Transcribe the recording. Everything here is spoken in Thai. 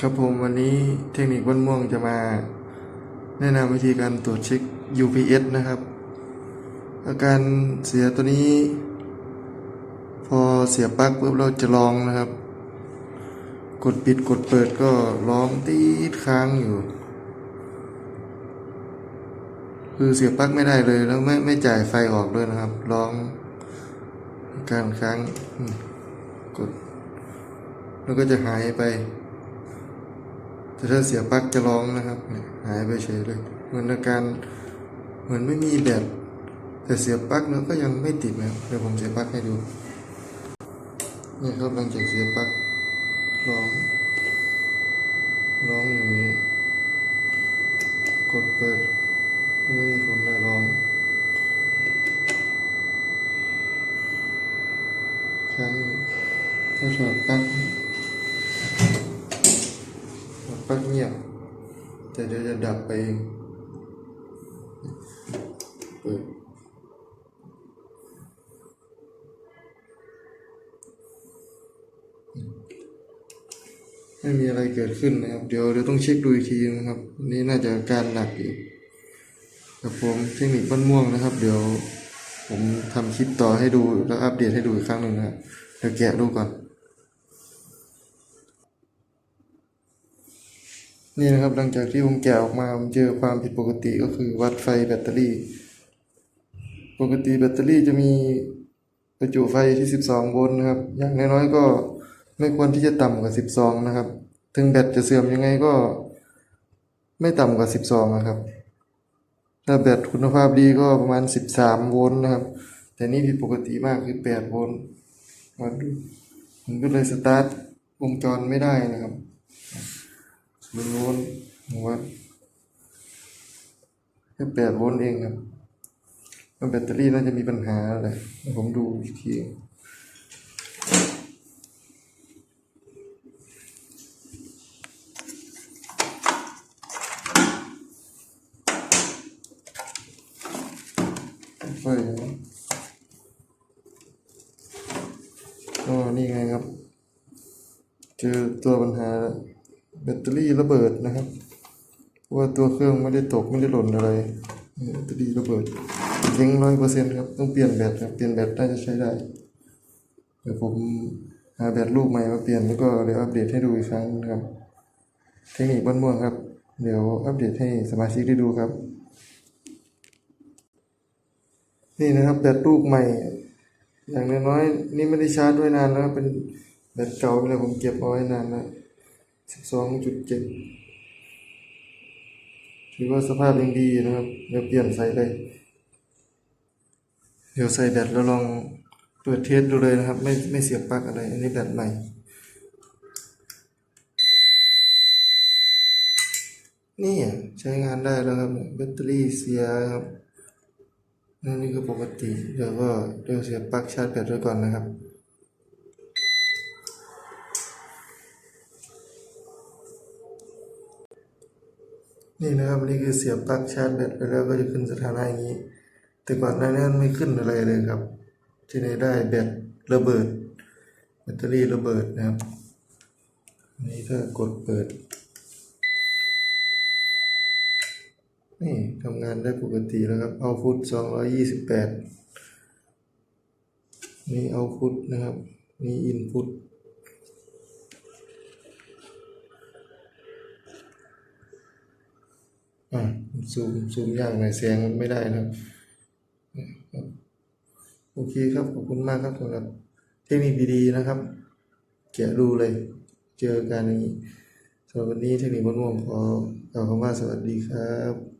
ครับผมวันนี้เทคนิคบ้านม่วงจะมา แนะนำวิธีการตรวจเช็ค UPS นะครับ อาการเสียตัวนี้ พอเสียปลั๊กปุ๊บเราจะลองนะครับ กดปิดกดเปิดก็ร้องตีดค้างอยู่ คือเสียปลั๊กไม่ได้เลยแล้วไม่ไม่จ่ายไฟออกด้วยนะครับ ร้องการค้างกดแล้วก็จะหายไป แต่ถ้าเสียปลั๊กจะร้องนะครับเนี่ยหายไปเฉยเลยเหมือนอาการเหมือนไม่มีแบตแต่เสียปลั๊กแล้วก็ยังไม่ติดนะเดี๋ยวผมเสียปลั๊กให้ดูนี่ครับหลังจากเสียปลั๊กร้องร้องอย่างนี้ กดเปิดไม่มีผลเลยร้องครั้งถ้าถอดปลั๊ก ปลั๊กเงียบ แต่เดี๋ยวจะดับไปเองเปิดไม่มีอะไรเกิดขึ้นนะครับ เดี๋ยวเดี๋ยวต้องเช็คดูอีกทีนะครับ นี่น่าจะการหนักอีกครับผมเทคนิคบ้านม่วงนะครับ เดี๋ยวผมทำคลิปต่อให้ดูแล้วอัปเดตให้ดูอีกครั้งหนึ่งนะเดี๋ยวแกะดูก่อน นี่นะครับหลังจากที่ผมแกะออกมาผมเจอความผิดปกติก็คือวัดไฟแบตเตอรี่ ปกติแบตเตอรี่จะมีประจุไฟที่ 12 โวลต์นะครับ อย่างน้อยๆก็ไม่ควรที่จะต่ำกว่า 12 นะครับ ถึงแบตจะเสื่อมยังไงก็ไม่ต่ำกว่า 12 นะครับ ถ้าแบตคุณภาพดีก็ประมาณ 13 โวลต์นะครับ แต่นี่ผิดปกติมากคือ 8 โวลต์มาดูผมก็เลยสตาร์ทวงจรไม่ได้นะครับ ศูนวลต์ผมว่าแค่แปดโวลต์เองครับแบตเตอรี่น่าจะมีปัญหาอะไรผมดูอีกทีไฟอ๋อนี่ไงครับ เจอตัวปัญหาแล้ว แบตเตอรี่ระเบิดนะครับ ว่าตัวเครื่องไม่ได้ตกไม่ได้หล่นอะไรนี่แบตเตอรี่ระเบิดเจ๊งร้อยเปอร์เซ็นต์ครับ ต้องเปลี่ยนแบตครับเปลี่ยนแบตน่าจะใช้ได้ เดี๋ยวผมหาแบตลูกใหม่มาเปลี่ยนแล้วก็เดี๋ยวอัปเดตให้ดูอีกครั้งครับ เทคนิคบ้านม่วงครับ เดี๋ยวอัปเดตให้สมาชิกได้ดูครับ นี่นะครับแบตลูกใหม่ อย่างน้อยๆนี่ไม่ได้ชาร์จไว้นานแล้วเป็นแบตเก่าเลยผมเก็บเอาไว้นานแล้ว สิบสองจุดเจ็ดถือว่าสภาพยังดีนะครับเดี๋ยวเปลี่ยนใส่เลย เดี๋ยวใส่แบตแล้วลองเปิดเทสดูเลยนะครับ ไม่ไม่เสียบปลั๊กอะไร อันนี้แบตใหม่นี่ใช้งานได้แล้วครับแบตเตอรี่เสียครับนั่นนี่คือปกติเดี๋ยวก็เดี๋ยวเสียบปลั๊กชาร์จแบตไว้ก่อนนะครับ นี่นะครับนี่คือเสียบปลั๊กชาร์จแบตไปแล้วก็จะขึ้นสถานะอย่างนี้ แต่ก่อนหน้านั้นไม่ขึ้นอะไรเลยครับ ที่ไหนได้แบตระเบิด แบตเตอรี่ระเบิดนะครับนนี้ถ้ากดเปิด นี่ทำงานได้ปกติแล้วครับเอาฟุตสองร้อยยี่สิบแปดนี่เอาฟุตนะครับ นี่อินพุต อ่าซูมซูมยากหน่อยเสียงมันไม่ได้นะครับ โอเคครับขอบคุณมากครับสำหรับเทคนิคดีๆนะครับแกะดูเลย เจอกันอย่างนี้สำหรับวันนี้เทคนิคบนม่วงขอกล่าวคำว่าสวัสดีครับ